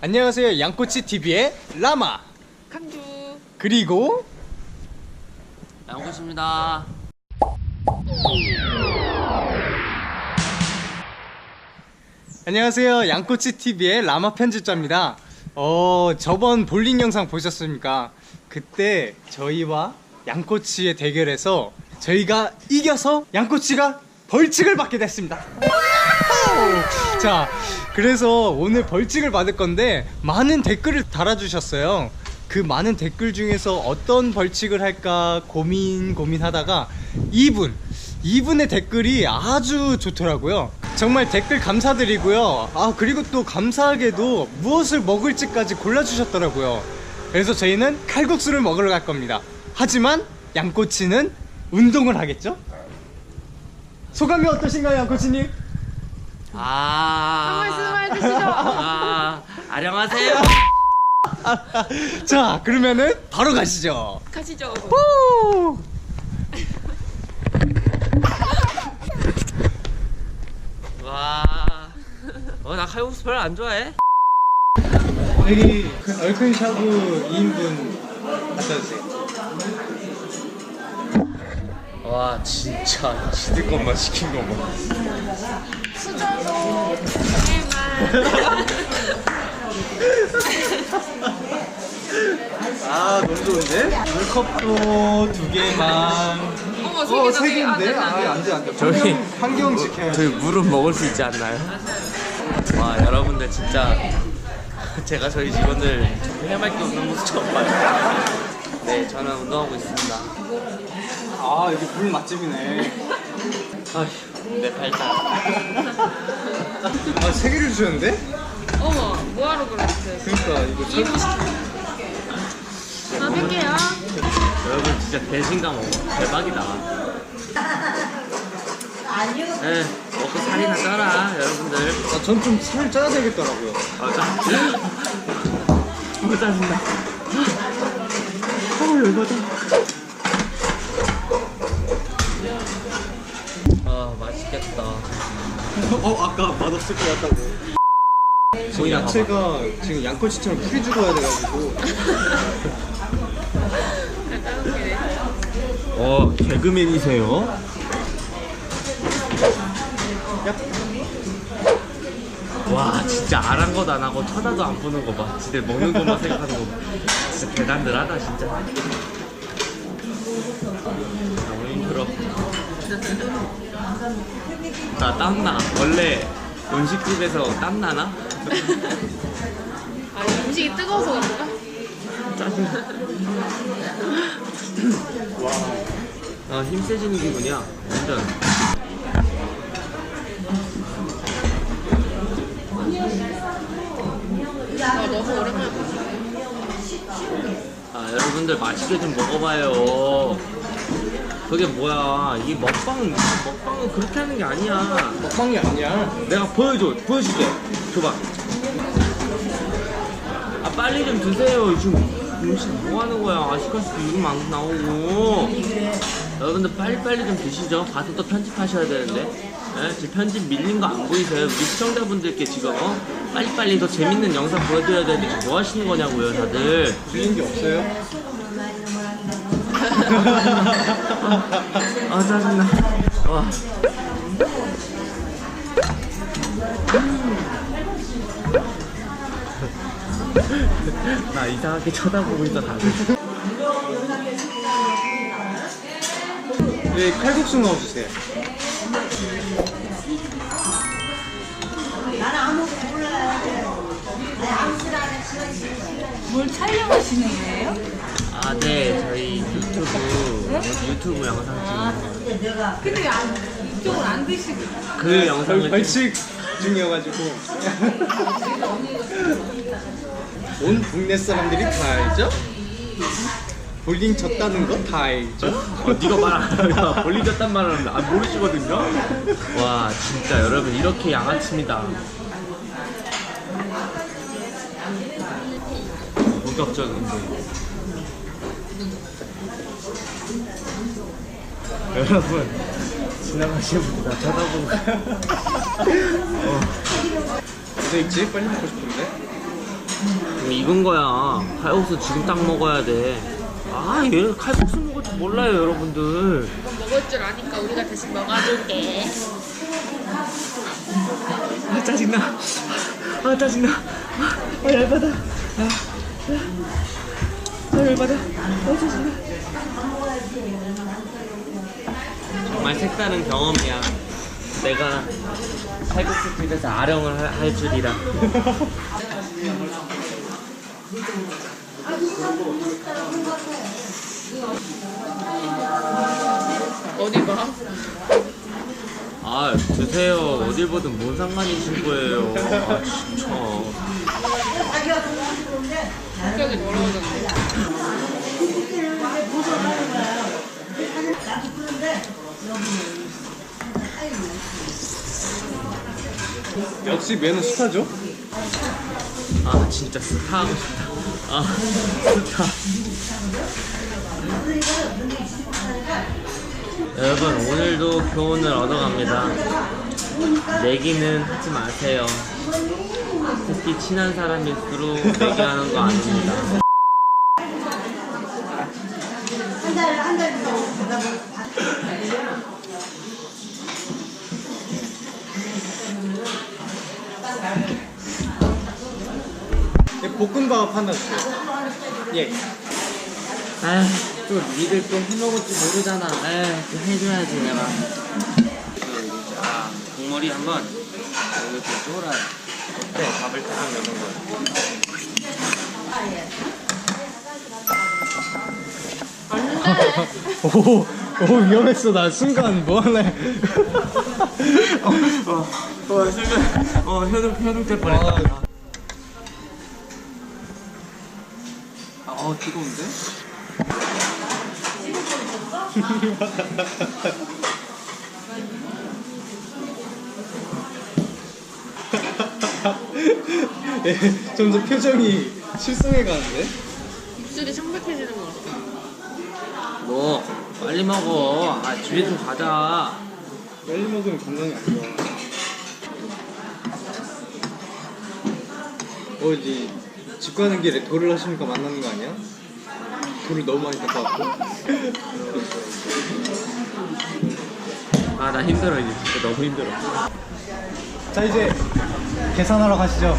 안녕하세요. 양꼬치 TV의 라마 강주 그리고 양고씨입니다. 안녕하세요. 양꼬치 TV의 라마 편집자입니다. 어 저번 볼링 영상 보셨습니까? 그때 저희와 양꼬치의 대결에서 저희가 이겨서 양꼬치가 벌칙을 받게 됐습니다. 자, 그래서 오늘 벌칙을 받을 건데 많은 댓글을 달아주셨어요. 그 많은 댓글 중에서 어떤 벌칙을 할까 고민 고민하다가 이분 이분의 댓글이 아주 좋더라고요. 정말 댓글 감사드리고요. 아 그리고 또 감사하게도 무엇을 먹을지까지 골라주셨더라고요. 그래서 저희는 칼국수를 먹으러 갈 겁니다. 하지만 양꼬치는 운동을 하겠죠? 소감이 어떠신가요, 양꼬치님? 아. 한 말씀 해주시죠. 아, 안녕하세요. 자, 그러면은 바로 가시죠. 가시죠. 후! 와. 어, 나 칼국수 별로 안 좋아해. 여기 그 얼큰 샤브 2인분 갖다 주세요. 와, 진짜 지들 것만 시킨 거 봐. 수저도 개만. 아, 너무 좋은데? 물컵도 두 개만. 어머 어, 세세 개다. 개인데? 안 돼, 아, 안 돼. 안 돼, 안 돼. 저희- 환경, 환경 지켜야 돼. 저희 물은 먹을 수 있지 않나요? 와, 여러분들 진짜 제가 저희 직원들 해맑게 웃는 모습 처음 봐요. 네, 저는 운동하고 있습니다. 아, 이게 물 맛집이네. 아휴, 내 발달. 아, 세 개를 주셨는데? 어머 뭐하러 그랬어요? 그러니까 이거 참. 이거 시켜. 나 뺄게요. 여러분 진짜 배신감 먹어 대박이다 네 먹고 살이나 쪄라 여러분들 아, 전 좀 살을 쪄야 되겠더라고요. 아 짜. 너무 짜증나 열받아 아 맛있겠다 어, 아까 맛없을 것 같다고. 지금 보이나 야채가 지금 양꼬치처럼 풀이 죽어야 돼가지고. 어 개그맨이세요? 와 진짜 아랑것 안 하고 쳐다도 안 보는 거 봐. 진짜 먹는 것만 생각하는 거 진짜 대단들하다 진짜. 너무 힘들어 나 땀나. 원래 음식집에서 땀나나? 아 음식이 뜨거워서 그런가? 짜증나 아 힘 세지는 기분이야. 완전 아 너무 오랜만에. 아 여러분들 맛있게 좀 먹어봐요. 그게 뭐야? 이 먹방 먹방은 그렇게 하는 게 아니야. 먹방이 아니야. 내가 보여줘, 보여줄게. 줘봐. 아 빨리 좀 드세요. 지금 음식 뭐 하는 거야? 아시카스도 이름 안 나오고. 여러분들 빨리 빨리 좀 드시죠. 가서 또 편집하셔야 되는데. 예? 지금 편집 밀린 거 안 보이세요? 우리 시청자분들께 지금 어? 빨리빨리 더 재밌는 영상 보여드려야 되는데 뭐 하시는 거냐고요, 다들. 들린 게 없어요? 아 짜증나 와 나 이상하게 쳐다보고 있어 다들 네, 칼국수 넣어주세요. 뭘 촬영하시는 거예요? 아 네 저희 유튜브 유튜브 영상 찍는 근데 안, 이쪽은 안 드시고 그 영상을 찍- 벌칙 중이어가지고. 온 국내 사람들이 다 알죠? 볼링 졌다는 거 다 알죠? 어, 네가 말안 벌리졌단 말은 안 모르시거든요 와 진짜 여러분 이렇게 양아치입니다 본격적인 운동 여러분 지나가시는 분다 쳐다보고 어디 있지? 빨리 먹고 싶은데. 익은 거야. 칼국수 지금 딱 먹어야 돼. 아, 얘 칼국수 먹을 줄 몰라요, 여러분들. 이거 먹을 줄 아니까 우리가 대신 먹어줄게. 아, 짜증나. 아, 짜증나. 아, 열받아. 아, 아, 열받아. 아, 짜증나. 정말 색다른 경험이야. 내가 칼국수 집에서 아령을 할, 할 줄이라. 어디 봐? 아, 드세요. 어딜 보든 뭔 상관이신 거예요. 아, 진짜. 성격이 더러워졌네. 역시 매너 스타죠? 아, 진짜 스타 하고 싶다. 아, 스타. 여러분, 오늘도 교훈을 얻어갑니다. 내기는 하지 마세요. 특히 친한 사람일수록 내기하는 거 아닙니다. 네, 볶음밥 하나 주세요. 예. 아, 또 니들 또 해먹을 줄 모르잖아. 에이, 또 해줘야지 내가. 자, 국물이 한번 이렇게 쫄아요. 그때 밥을 딱 넣는 거예요. 오, 오 위험했어. 나 순간 뭐 할래? 어, 어, 순간, 어, 현욱, 현욱 될 뻔했다. 아, 어, 뜨거운데? 예, 점점 표정이 실성해 가는데. 입술이 창백해지는 것 같아. 뭐, 빨리 먹어. 아, 집에 좀 가자. 빨리 먹으면 건강이 안 좋아. 어, 이제 집 가는 길에 돌을 하시니까 만나는 거 아니야? 돌을 너무 많이 닦아갖고. 아, 나 힘들어, 이제. 진짜 너무 힘들어. 자, 이제 계산하러 가시죠.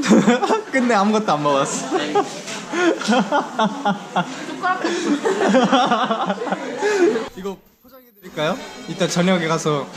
끝내 아무것도 안 먹었어. 이거 포장해 드릴까요? 이따 저녁에 가서